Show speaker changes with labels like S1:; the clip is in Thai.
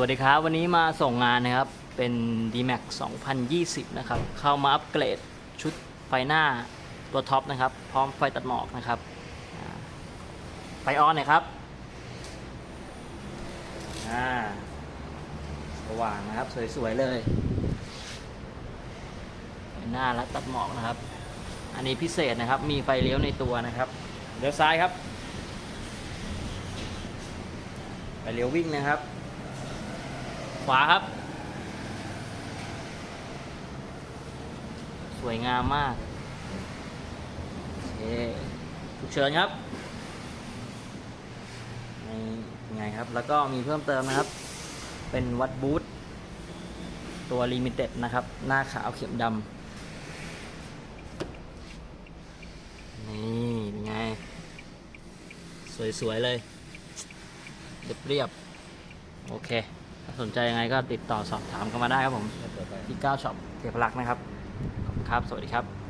S1: วัสดีครับ วันนี้มาส่งงานนะครับ เป็น DMAX 2020 นะครับ เข้ามาอัปเกรดชุดไฟหน้าตัวท็อปนะครับ พร้อมไฟตัดหมอกนะครับ ไฟออนน่อยครับสว่างนะครับ สวย ๆ เลย ไฟหน้าและตัดหมอกนะครับ อันนี้พิเศษนะครับ มีไฟเลี้ยวในตัวนะครับ เลี้ยวซ้ายครับไฟเลี้ยววิ่งนะครับ ขวาครับ สวยงามมากเคฉุกเฉินครับไงครับ แล้วก็มีเพิ่มเติมนะครับ เป็นวัดบูทตัวลิมิเต็ดนะครับ หน้าขาวเข็มดำนี่เป็นไง สวย ๆ เลย เรียบ ๆ โอเค สนใจยังไงก็ติดต่อสอบถามกันมาได้ครับผมที่9ช็อปเทพลักษ์นะครับขอบคุณครับ สวัสดีครับ